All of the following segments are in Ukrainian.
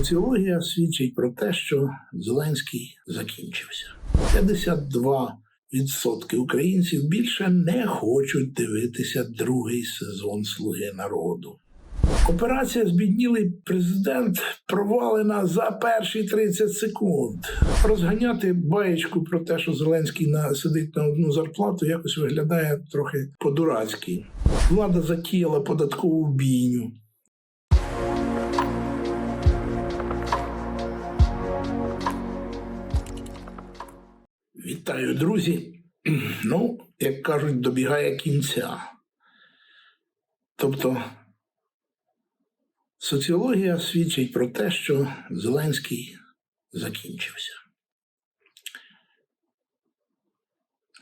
Соціологія свідчить про те, що Зеленський закінчився. 52% українців більше не хочуть дивитися другий сезон Слуги народу. Операція Збіднілий президент провалена за перші 30 секунд. Розганяти баєчку про те, що Зеленський на сидить на одну зарплату, якось виглядає трохи по-дурацьки. Влада затіяла податкову бійню. Вітаю, друзі. Ну, як кажуть, добігає кінця. Тобто соціологія свідчить про те, що Зеленський закінчився.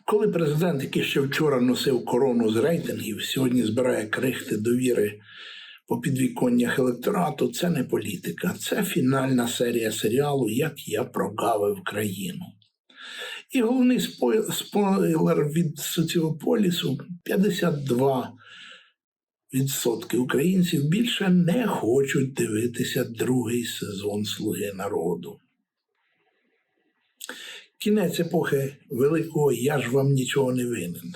Коли президент, який ще вчора носив корону з рейтингів, сьогодні збирає крихти довіри по підвіконнях електорату, це не політика, це фінальна серія серіалу Як я прогавив країну. І головний спойлер від соціополісу 52 відсотки українців більше не хочуть дивитися другий сезон Слуги народу. Кінець епохи великого я ж вам нічого не винен.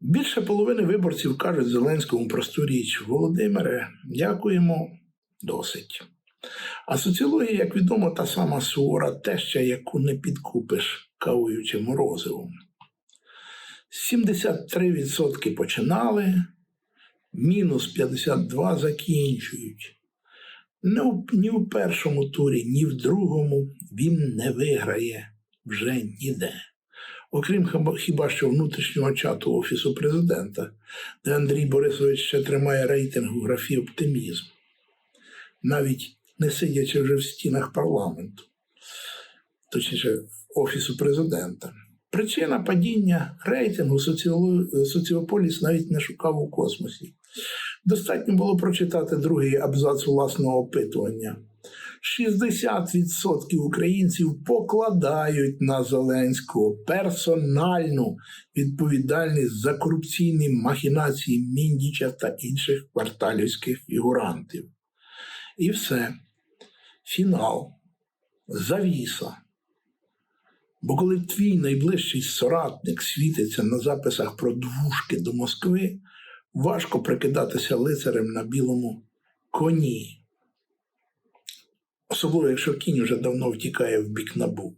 Більше половини виборців кажуть Зеленському просту річ Володимире, дякуємо, досить. А соціологія, як відомо, та сама сувора теща, яку не підкупиш кавою морозивом. 73% починали, мінус 52 закінчують. Не у- Ні в першому турі, ні в другому він не виграє вже ніде. Окрім хіба що внутрішнього чату Офісу президента, де Андрій Борисович ще тримає рейтинг у графі оптимізм, навіть не сидячи вже в стінах парламенту, точніше, Офісу президента. Причина падіння рейтингу соціополіс навіть не шукав у космосі. Достатньо було прочитати другий абзац власного опитування. 60% українців покладають на Зеленського персональну відповідальність за корупційні махінації Міндіча та інших кварталівських фігурантів. І все. Фінал. Завіса. Бо коли твій найближчий соратник світиться на записах про двушки до Москви, важко прикидатися лицарем на білому коні. Особливо, якщо кінь вже давно втікає в бік набу.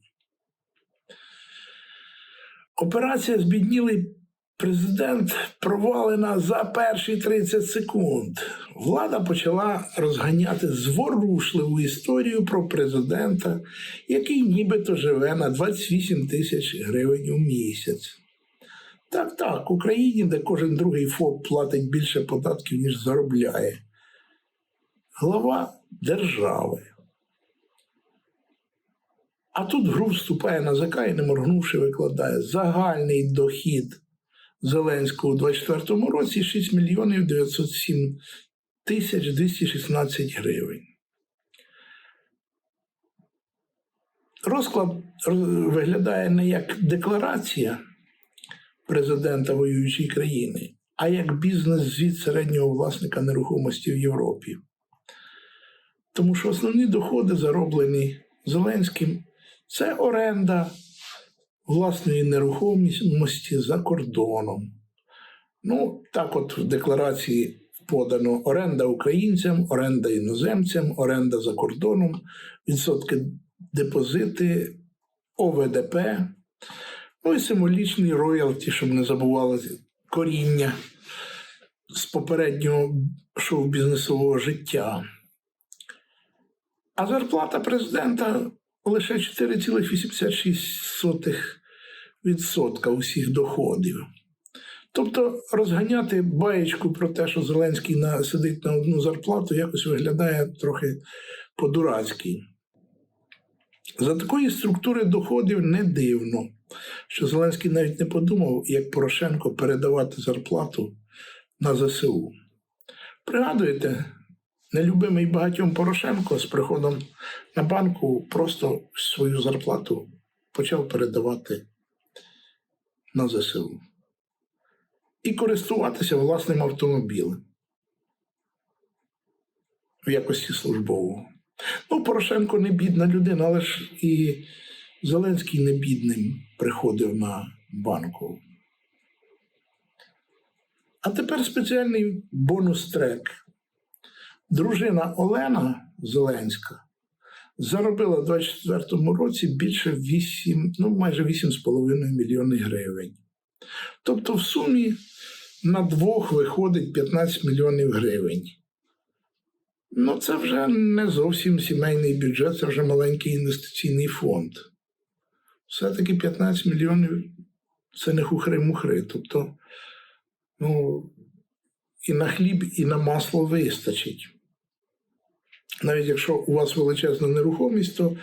Операція Збіднілий президент провалена за перші 30 секунд. Влада почала розганяти зворушливу історію про президента, який нібито живе на 28 тисяч гривень у місяць. Так, так, в Україні, де кожен другий ФОП платить більше податків, ніж заробляє. Глава держави. А тут гру вступає НАЗК і, не моргнувши, викладає загальний дохід Зеленського у 2024 році 6 мільйонів 907 тисяч 216 гривень. Розклад виглядає не як декларація президента воюючої країни, а як бізнес-звіт середнього власника нерухомості в Європі. Тому що основні доходи, зароблені Зеленським, це оренда власної нерухомості за кордоном. Ну, так от в декларації подано оренда українцям, оренда іноземцям, оренда за кордоном, відсотки депозити, ОВДП, ну і символічний роялті, щоб не забували коріння з попереднього шоу-бізнесового життя. А зарплата президента лише 4,86% усіх доходів. Тобто розганяти баєчку про те, що Зеленський на, сидить на одну зарплату, якось виглядає трохи по-дурацьки. За такої структури доходів не дивно, що Зеленський навіть не подумав, як Порошенко передавати зарплату на ЗСУ. Пригадуєте, нелюбимий багатьом Порошенко з приходом на банку просто свою зарплату почав передавати на ЗСУ і користуватися власним автомобілем. в якості службового. Ну, Порошенко не бідна людина, але ж і Зеленський не бідним приходив на банку. А тепер спеціальний бонус-трек. Дружина Олена Зеленська заробила в 2024 році більше 8, ну майже 8,5 мільйонів гривень. Тобто, в сумі на двох виходить 15 мільйонів гривень. Ну, це вже не зовсім сімейний бюджет, це вже маленький інвестиційний фонд. Все-таки 15 мільйонів це не хухри-мухри. Тобто, ну, і на хліб, і на масло вистачить. Навіть якщо у вас величезна нерухомість, то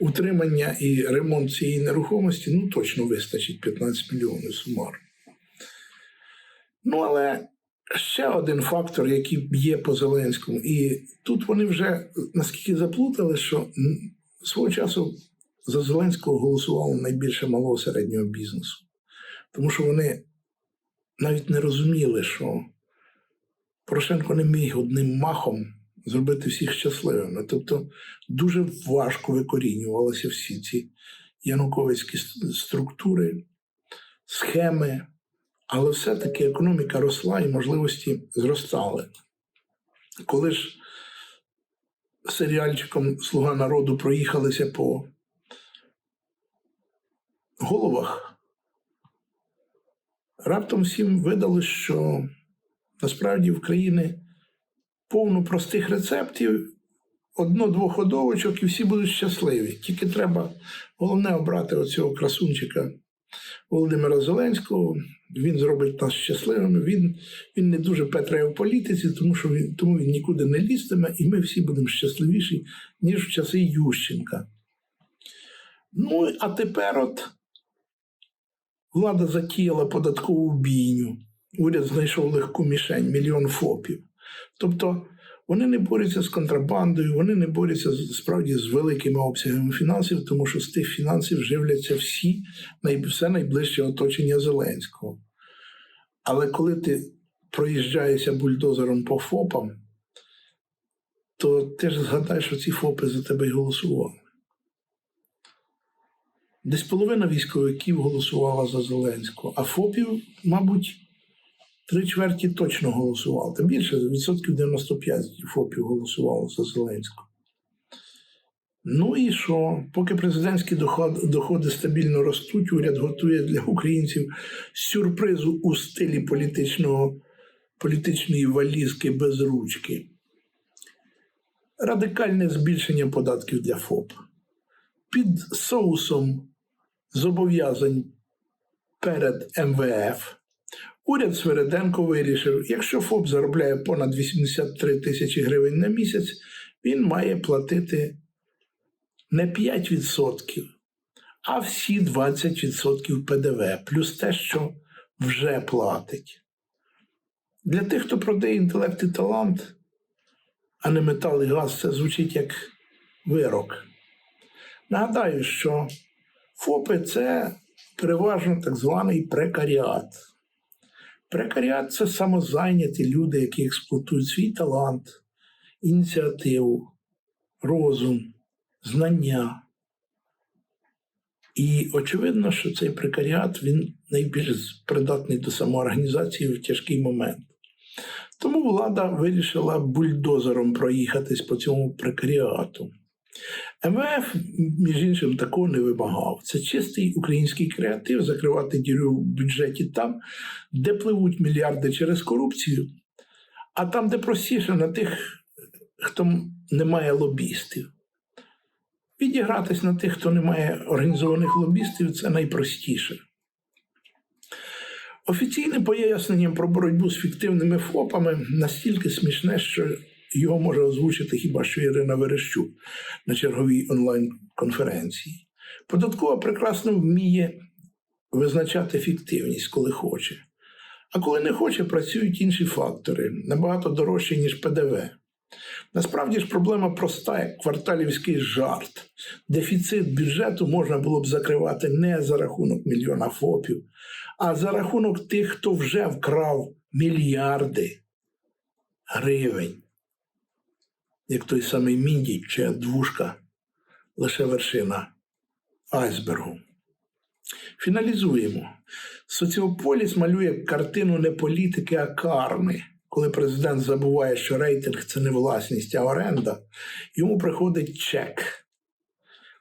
утримання і ремонт цієї нерухомості ну, точно вистачить 15 мільйонів сумарно. Ну, але ще один фактор, який є по Зеленському, і тут вони вже наскільки заплутали, що свого часу за Зеленського голосувало найбільше малого середнього бізнесу. Тому що вони навіть не розуміли, що Порошенко не міг одним махом зробити всіх щасливими. Тобто дуже важко викорінювалися всі ці януковицькі структури, схеми, але все-таки економіка росла і можливості зростали. Коли ж серіальчиком Слуга народу проїхалися по головах, раптом всім видали, що насправді в країни повно простих рецептів, одно-двох ходовочок, і всі будуть щасливі. Тільки треба головне обрати оцього красунчика Володимира Зеленського. Він зробить нас щасливими. Він, він не дуже петрає в політиці, тому що він, тому він нікуди не лізтиме, і ми всі будемо щасливіші, ніж в часи Ющенка. Ну, а тепер от влада затіяла податкову бійню. Уряд знайшов легку мішень, мільйон ФОПів. Тобто вони не борються з контрабандою, вони не борються справді з великими обсягами фінансів, тому що з тих фінансів живляться всі, все найближче оточення Зеленського. Але коли ти проїжджаєшся бульдозером по ФОПам, то ти ж згадаєш, що ці ФОПи за тебе й голосували. Десь половина військовиків голосувала за Зеленського, а ФОПів, мабуть, три чверті точно голосували. Та більше відсотків 95 ФОПів голосувало за Зеленського. Ну і що? Поки президентські доходи, доходи стабільно ростуть, уряд готує для українців сюрпризу у стилі політичного, політичної валізки без ручки. Радикальне збільшення податків для ФОП. Під соусом зобов'язань перед МВФ Уряд Свереденко вирішив, якщо ФОП заробляє понад 83 тисячі гривень на місяць, він має платити не 5%, а всі 20% ПДВ, плюс те, що вже платить. Для тих, хто продає інтелект і талант, а не метал і газ, це звучить як вирок. Нагадаю, що ФОПи це переважно так званий прекаріат. Прекаріат це самозайняті люди, які експлуатують свій талант, ініціативу, розум, знання. І очевидно, що цей прекаріат він найбільш придатний до самоорганізації в тяжкий момент. Тому влада вирішила бульдозером проїхатись по цьому прекаріату. МВФ, між іншим, такого не вимагав. Це чистий український креатив закривати діру в бюджеті там, де пливуть мільярди через корупцію, а там, де простіше на тих, хто не має лобістів. Відігратись на тих, хто не має організованих лобістів, це найпростіше. Офіційне пояснення про боротьбу з фіктивними ФОПами настільки смішне, що його може озвучити хіба що Ірина Верещук на черговій онлайн-конференції. Податкова прекрасно вміє визначати фіктивність, коли хоче. А коли не хоче, працюють інші фактори, набагато дорожчі, ніж ПДВ. Насправді ж проблема проста, як кварталівський жарт. Дефіцит бюджету можна було б закривати не за рахунок мільйона ФОПів, а за рахунок тих, хто вже вкрав мільярди гривень. Як той самий Міндій чи двушка, лише вершина айсбергу. Фіналізуємо. Соціополіс малює картину не політики, а карми. Коли президент забуває, що рейтинг це не власність, а оренда, йому приходить чек.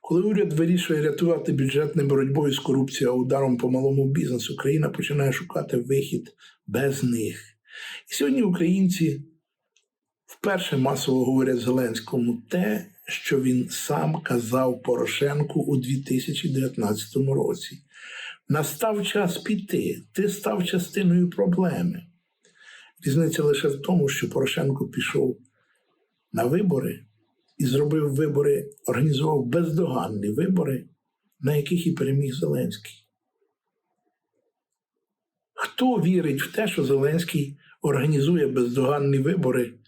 Коли уряд вирішує рятувати бюджет не боротьбою з корупцією, а ударом по малому бізнесу, країна починає шукати вихід без них. І сьогодні українці вперше масово говорять Зеленському те, що він сам казав Порошенку у 2019 році. Настав час піти, ти став частиною проблеми. Різниця лише в тому, що Порошенко пішов на вибори і зробив вибори, організував бездоганні вибори, на яких і переміг Зеленський. Хто вірить в те, що Зеленський організує бездоганні вибори,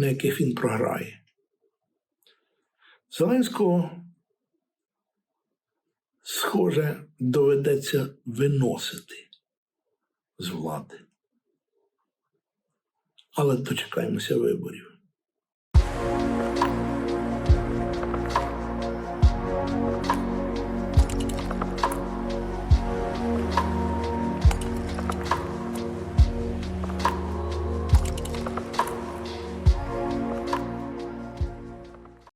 на яких він програє? Зеленського, схоже, доведеться виносити з влади. Але дочекаємося виборів.